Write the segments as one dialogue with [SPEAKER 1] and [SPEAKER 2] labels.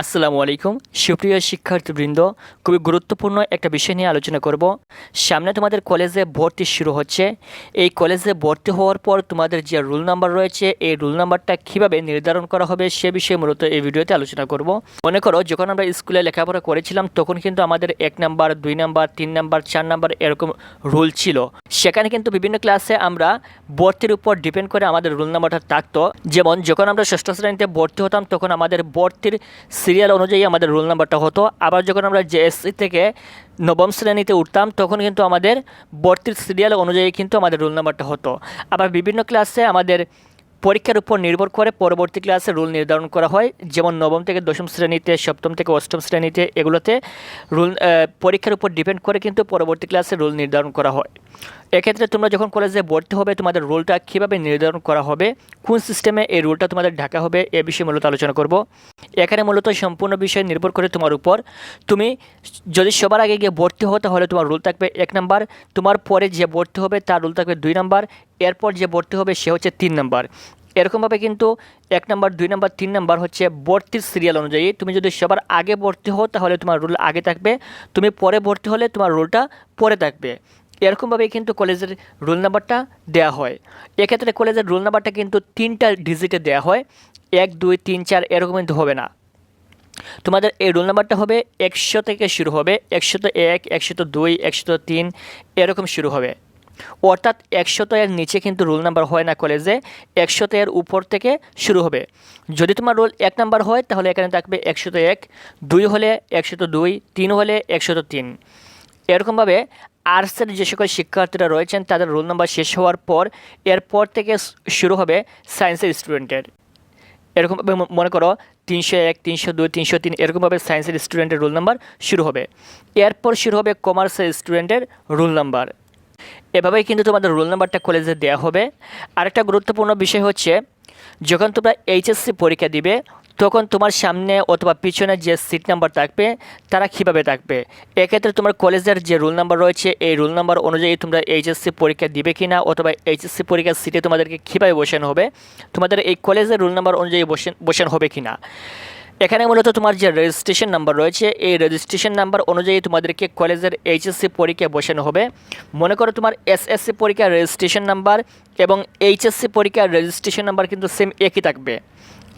[SPEAKER 1] আসসালামু আলাইকুম। সুপ্রিয় শিক্ষার্থীবৃন্দ, খুবই গুরুত্বপূর্ণ একটা বিষয় নিয়ে আলোচনা করব। সামনে তোমাদের কলেজে ভর্তি শুরু হচ্ছে। এই কলেজে ভর্তি হওয়ার পর তোমাদের যে রুল নাম্বার রয়েছে, এই রুল নাম্বারটা কীভাবে নির্ধারণ করা হবে সে বিষয়ে মূলত এই ভিডিওতে আলোচনা করব। মনে করো, যখন আমরা স্কুলে লেখাপড়া করেছিলাম, তখন কিন্তু আমাদের এক নাম্বার, দুই নাম্বার, তিন নাম্বার, চার নাম্বার এরকম রুল ছিল। সেখানে কিন্তু বিভিন্ন ক্লাসে আমরা ভর্তির উপর ডিপেন্ড করে আমাদের রুল নাম্বারটা থাকতো। যেমন, যখন আমরা ষষ্ঠ শ্রেণীতে ভর্তি হতাম, তখন আমাদের ভর্তির সিরিয়াল অনুযায়ী আমাদের রোল নাম্বারটা হতো। আবার যখন আমরা জেএসসি থেকে নবম শ্রেণীতে উঠতাম, তখন কিন্তু আমাদের ভর্তির সিরিয়াল অনুযায়ী কিন্তু আমাদের রোল নাম্বারটা হতো। আবার বিভিন্ন ক্লাসে আমাদের পরীক্ষার উপর নির্ভর করে পরবর্তী ক্লাসে রুল নির্ধারণ করা হয়। যেমন নবম থেকে দশম শ্রেণীতে, সপ্তম থেকে অষ্টম শ্রেণীতে এগুলোতে রুল পরীক্ষার উপর ডিপেন্ড করে কিন্তু পরবর্তী ক্লাসে রুল নির্ধারণ করা হয়। এক্ষেত্রে তোমরা যখন কলেজে ভর্তি হবে, তোমাদের রোলটা কীভাবে নির্ধারণ করা হবে, কোন সিস্টেমে এই রুলটা তোমাদের ঢাকা হবে, এ বিষয়ে মূলত আলোচনা করব। এখানে মূলত সম্পূর্ণ বিষয় নির্ভর করে তোমার উপর। তুমি যদি সবার আগে গিয়ে ভর্তি হও, তাহলে তোমার রুল থাকবে এক নাম্বার তোমার পরে যে ভর্তি হবে, তার রুল থাকবে দুই নাম্বার এরপর যে ভর্তি হবে, সে হচ্ছে তিন নাম্বার এরকমভাবে কিন্তু এক নাম্বার দুই নাম্বার তিন নাম্বার হচ্ছে ভর্তির সিরিয়াল অনুযায়ী। তুমি যদি সবার আগে ভর্তি হও, তাহলে তোমার রুল আগে থাকবে। তুমি পরে ভর্তি হলে তোমার রুলটা পরে থাকবে। এরকমভাবেই কিন্তু কলেজের রোল নাম্বারটা দেওয়া হয়। এক্ষেত্রে কলেজের রোল নাম্বারটা কিন্তু তিনটা ডিজিটে দেওয়া হয়। এক, দুই, তিন, চার এরকম কিন্তু হবে না। তোমাদের এই রোল নাম্বারটা হবে একশো থেকে শুরু হবে। একশত এক, একশত দুই, একশত তিন এরকম শুরু হবে। অর্থাৎ একশত এর নিচে কিন্তু রোল নাম্বার হয় না কলেজে, একশত এর উপর থেকে শুরু হবে। যদি তোমার রোল এক নাম্বার হয়, তাহলে এখানে থাকবে একশত এক, দুই হলে একশত দুই, তিন হলে একশত তিন। এরকমভাবে আর্টসের যে সকল শিক্ষার্থীরা রয়েছেন, তাদের রোল নাম্বার শেষ হওয়ার পর, এরপর থেকে শুরু হবে সায়েন্সের স্টুডেন্টের। এরকমভাবে মনে করো তিনশো এক, তিনশো দুই, তিনশো তিন, এরকমভাবে সায়েন্সের স্টুডেন্টের রোল নাম্বার শুরু হবে। এরপর শুরু হবে কমার্সের স্টুডেন্টের রোল নাম্বার। এভাবেই কিন্তু তোমাদের রোল নাম্বারটা কলেজে দেওয়া হবে। আরেকটা গুরুত্বপূর্ণ বিষয় হচ্ছে যখন তোমরা এইচএসসি পরীক্ষা দিবে, তখন তোমার সামনে অথবা পিছনে যে সিট নাম্বার থাকবে, তারা কীভাবে থাকবে? এক্ষেত্রে তোমার কলেজের যে রুল নাম্বার রয়েছে, এই রুল নাম্বার অনুযায়ী তোমরা এইচএসসি পরীক্ষা দিবে কি না অথবা এইচএসসি পরীক্ষার সিটে তোমাদেরকে কীভাবে বসানো হবে, তোমাদের এই কলেজের রুল নাম্বার অনুযায়ী বসে, বসানো হবে কি না এখানে মূলত তোমার যে রেজিস্ট্রেশন নাম্বার রয়েছে, এই রেজিস্ট্রেশন নাম্বার অনুযায়ী তোমাদেরকে কলেজের এইচএসসি পরীক্ষায় বসানো হবে। মনে করো তোমার এসএসসি পরীক্ষার রেজিস্ট্রেশন নাম্বার এবং এইচএসসি পরীক্ষার রেজিস্ট্রেশন নাম্বার কিন্তু সেম একই থাকবে।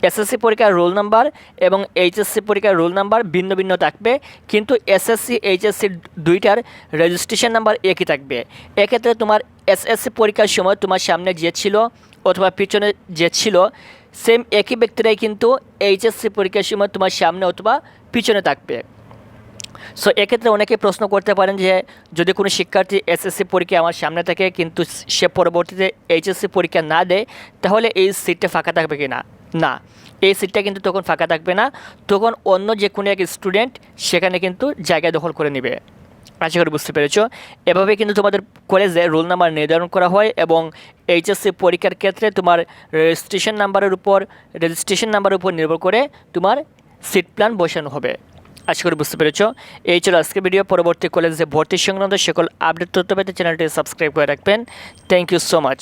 [SPEAKER 1] এসএসসি পরীক্ষার রোল নাম্বার এবং এইচএসসি পরীক্ষার রোল নাম্বার ভিন্ন ভিন্ন থাকবে, কিন্তু এসএসসি এইচএসসি দুইটার রেজিস্ট্রেশন নাম্বার একই থাকবে। এক্ষেত্রে তোমার এসএসসি পরীক্ষার সময় তোমার সামনে যে ছিল অথবা পিছনে যে ছিল সেম একই ব্যক্তিরাই কিন্তু এইচএসসি পরীক্ষার সময় তোমার সামনে অথবা পিছনে থাকবে। সো এক্ষেত্রে অনেকে প্রশ্ন করতে পারেন যে, যদি কোনো শিক্ষার্থী এসএসসি পরীক্ষা আমার সামনে থাকে, কিন্তু সে পরবর্তীতে এইচএসসি পরীক্ষা না দেয়, তাহলে এই সিটটা ফাঁকা থাকবে কি না। না এই সিটটা কিন্তু তখন ফাঁকা থাকবে না। তখন অন্য যে কোনো এক স্টুডেন্ট সেখানে কিন্তু জায়গা দখল করে নেবে। আশা করি বুঝতে পেরেছ। এভাবে কিন্তু তোমাদের কলেজে রোল নাম্বার নির্ধারণ করা হয় এবং এইচএসসি পরীক্ষার ক্ষেত্রে তোমার রেজিস্ট্রেশন নাম্বারের উপর রেজিস্ট্রেশন নাম্বারের উপর নির্ভর করে তোমার সিট প্ল্যান বসানো হবে। আশা করি বুঝতে পেরেছ। এই ছিল আজকে ভিডিও পরবর্তী কলেজে ভর্তি সংক্রান্ত সকল আপডেট তথ্য পেতে চ্যানেলটি সাবস্ক্রাইব করে রাখবেন। Thank you so much